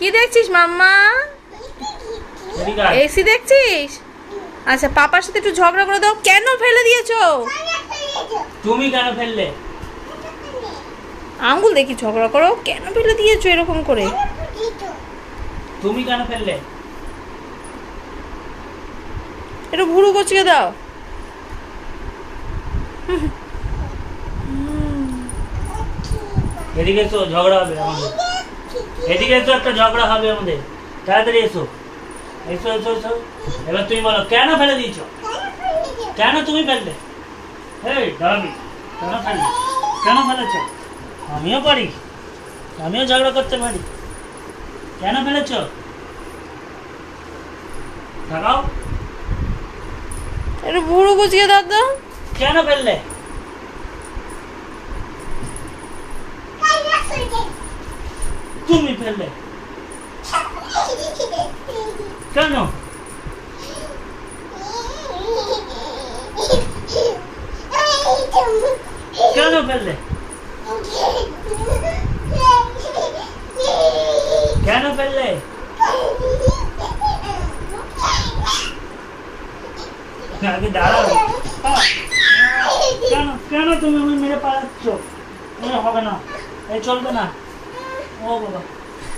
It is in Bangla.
কি দেখছিস মাম্মা? এসি দেখছিস? আচ্ছা পাপার সাথে একটু ঝগড়া করে দাও। কেন ফেলে দিয়েছ? তুমি কেন ফেললে? আঙ্গুল দেখি ঝগড়া করো। কেন ফেলে দিয়েছ এরকম করে? তুমি কেন ফেললে? একটু ভুরু কচকে দাও। এদিকে এসো ঝগড়া হবে আমাদের। এদিকে এসো একটা ঝগড়া হবে আমাদের। তাড়াতাড়ি এসো। এসো এসো এসো। এবার তুমি বলো কেন ফেলে দিয়েছ? কেন তুমি ফেললে? এই দাঁড়াবি কেন ফেললে? কেন ফেলেছ? আমিও পারি। আমিও ঝগড়া করতে পারি। কেন ফেলেছ? একটু ভুরু কুচকে দাও তো। কেন ফেললে? তুমি ফেললে কেন? কেন ফেললে? কেন ফেললে? আগে আহ, কেন? কেন তুমি মেরে পালাচ্ছ? হবে না। এই চলবে না। 먹어봐.